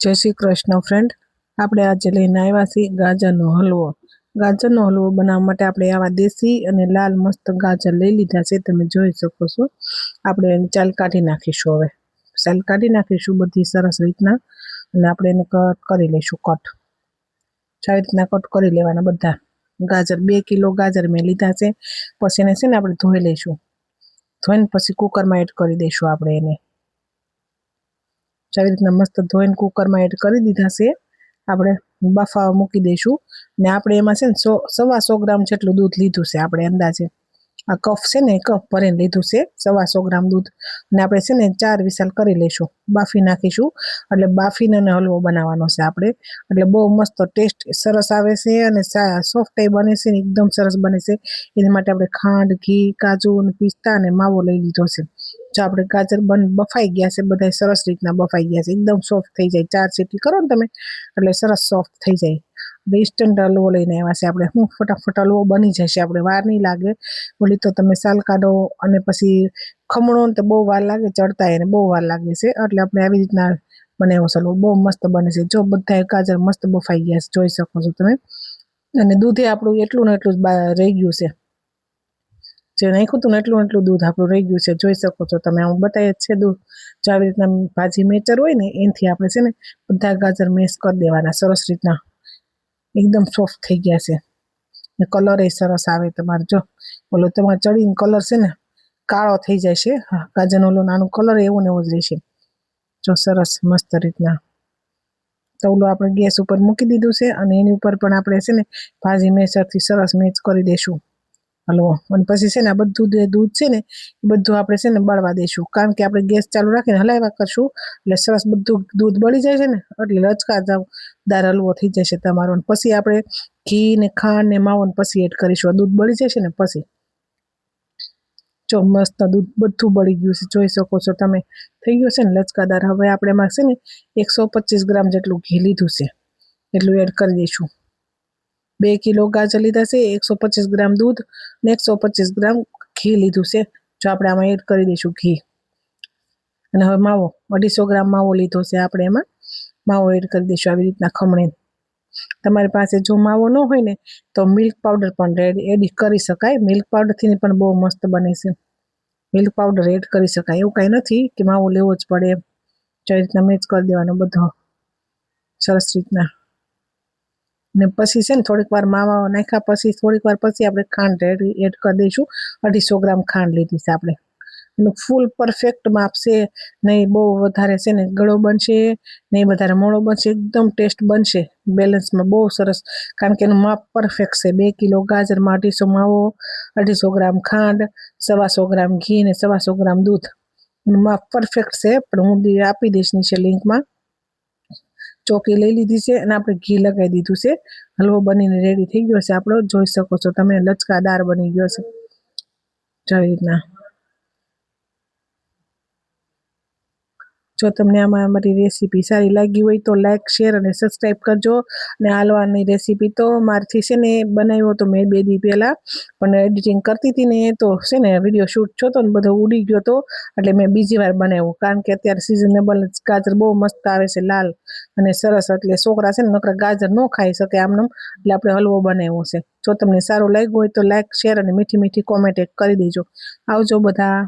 જય શ્રી કૃષ્ણ ફ્રેન્ડ આપણે આજે લઈને આવ્યા છીએ ગાજરનો હલવો. ગાજરનો હલવો બનાવવા માટે આપણે આવા દેશી અને લાલ મસ્ત ગાજર લઈ લીધા છે. તમે જોઈ શકો છો. આપણે એને ચાલ કાઢી નાખીશું હવે. ચાલ કાઢી નાખીશું બધી સરસ રીતના અને આપણે એને કટ કરી લઈશું કટ સારી રીતના કટ કરી લેવાના બધા. ગાજર બે કિલો ગાજર મેં લીધા છે. પછી એને છે ને આપણે ધોઈ લઈશું. ધોઈને પછી કુકરમાં એડ કરી દઈશું આપણે એને. આવી રીતના મસ્ત ધોઈને કુકરમાં એડ કરી દીધા છે. આપણે બફાવા મૂકી દઈશું. ને આપણે એમાં છે ને સો, સવા સો ગ્રામ જેટલું દૂધ લીધું છે આપણે અંદાજે. આ કફ છે ને કફ ભરીને લીધું છે, સવા સો ગ્રામ દૂધ. ને આપણે છે ને ચાર વિશાલ કરી લઈશું, બાફી નાખીશું. એટલે બાફીને અને હલવો બનાવવાનો છે આપણે. એટલે બહુ મસ્ત ટેસ્ટ સરસ આવે છે અને સોફ્ટ બને છે ને એકદમ સરસ બને છે. એના માટે આપણે ખાંડ, ઘી, કાજુ અને પિસ્તા અને માવો લઈ લીધો છે. જો આપણે ગાજર બન, બફાઈ ગયા છે બધા સરસ રીતના બફાઈ ગયા છે. એકદમ સોફ્ટ થઈ જાય. ચાર સીટી કરો ને તમે, એટલે સરસ સોફ્ટ થઈ જાય. ઇન્સ્ટન્ટ હલવો લઈને આવ્યા છે આપણે. હું ફટાફટ હલવો બની જશે આપણે. વાર નહીં લાગે. ઓલી તો તમે સાલ કાઢો અને પછી ખમણો તો બહુ વાર લાગે, ચડતા એને બહુ વાર લાગે છે. એટલે આપણે આવી રીતના બનાવ્યો છે હલવો બહુ મસ્ત બને છે. જો બધા ગાજર મસ્ત બફાઈ ગયા છે, જોઈ શકો છો તમે. અને દૂધે આપણું એટલું ને એટલું જ રહી ગયું છે. જે નાખ્યું હતું ને એટલું એટલું દૂધ આપણું રહી ગયું છે. જોઈ શકો છો તમે. હું બતાવી છે દૂધ. જો આવી રીતના ભાજી મેચર હોય ને, એનાથી આપણે છે ને બધા ગાજર મેશ કરી દેવાના. સરસ રીતના. એકદમ સોફ્ટ થઈ ગયા છે. ને કલર એ સરસ આવે તમારે જો. ઓલો તમારે ચડીને કલર છે ને, કાળો થઈ જાય છે. કાજન ઓલો નાનું કલર એવું ને એવું જ રહેશે. જો સરસ, મસ્ત રીતના. તવલો આપણે ગેસ ઉપર મૂકી દીધું છે અને એની ઉપર પણ આપણે છે ને, ભાજી મેસરથી સરસ મેચ કરી દઈશું હલવો. અને પછી છે ને આ બધું જે દૂધ છે ને, એ બધું આપણે છે ને બળવા દઈશું. કારણ કે આપણે ગેસ ચાલુ રાખીને હલાવ્યા કરશું, એટલે સરસ બધું દૂધ બળી જાય છે ને, એટલે લચકાદાર હલવો થઈ જશે તમારો. પછી આપણે ઘી ને ખાંડ ને માવો પછી એડ કરીશું. દૂધ બળી જશે ને પછી. જો મસ્ત દૂધ બધું બળી ગયું છે. જોઈ શકો છો તમે. થઈ ગયું છે ને લચકાદાર હવે આપણે એમાં છે ને એકસો પચીસ ગ્રામ જેટલું ઘી લીધું છે. એટલું એડ કરી દઈશું. બે કિલો ગાજર લીધા છે, એકસો પચીસ ગ્રામ દૂધ ને એકસો પચીસ ગ્રામ ઘી લીધું છે. જો આપણે આમાં એડ કરી દઈશું ઘી. અને હવે માવો, અઢીસો ગ્રામ માવો લીધો છે આપણે એમાં. માવો એડ કરી દઈશું આવી રીતના ખમણી તમારી પાસે જો માવો ન હોય ને, તો મિલ્ક પાવડર પણ એડ કરી શકાય. મિલ્ક પાવડરથી પણ બહુ મસ્ત બને છે. મિલ્ક પાવડર એડ કરી શકાય. એવું કાંઈ નથી કે માવો લેવો જ પડે એમ. જે રીતના મેચ કરી દેવાનો બધો. સરસ રીતના. ને પછી છે ને થોડીક વાર માવા નાખ્યા પછી થોડીક વાર પછી આપણે ખાંડ એડ કરી દઈશું. અઢીસો ગ્રામ ખાંડ લીધી છે આપણે. એનું ફૂલ પરફેક્ટ માપ છે. નહીં બહુ વધારે છે ને ગળો બનશે નહીં વધારે મોળો બનશે, એકદમ ટેસ્ટ બનશે. બેલેન્સમાં બહુ સરસ. કારણ કે એનું માપ પરફેક્ટ છે. બે કિલો ગાજરમાં અઢીસો માવો, અઢીસો ગ્રામ ખાંડ, સવાસો ગ્રામ ઘી ને સવાસો ગ્રામ દૂધ. માપ પરફેક્ટ છે, પણ હું આપી દઈશ નીચે લિંકમાં ચોકી લઈ લીધી છે અને આપણે ઘી લગાવી દીધું છે. હલવો બનીને રેડી થઈ ગયો છે આપણો. જોઈ શકો છો તમે, લચકાદાર બની ગયો છે. આવી રીતના. જો તમને આમાં અમારી રેસીપી સારી લાગી હોય તો લાઇક શેર અને સબસ્ક્રાઈબ કરજો. અને હાલવાની રેસીપી તો મારથી છે ને બનાવ્યો તો મેં બે દી પહેલાં પણ એડિટિંગ કરતી હતી ને તો છે ને વીડિયો શૂટ છો તો ને બધો ઉડી ગયો હતો એટલે મેં બીજી વાર બનાવ્યું. કારણ કે અત્યારે સિઝનેબલ ગાજર બહુ મસ્ત આવે છે લાલ અને સરસ એટલે છોકરા છે ને નકરા ગાજર ન ખાઈ શકે આમનો એટલે આપણે હલવો બનાવ્યો છે. જો તમને સારું લાગ્યું હોય તો લાઇક શેર અને મીઠી મીઠી કોમેન્ટ કરી દેજો. આવજો બધા.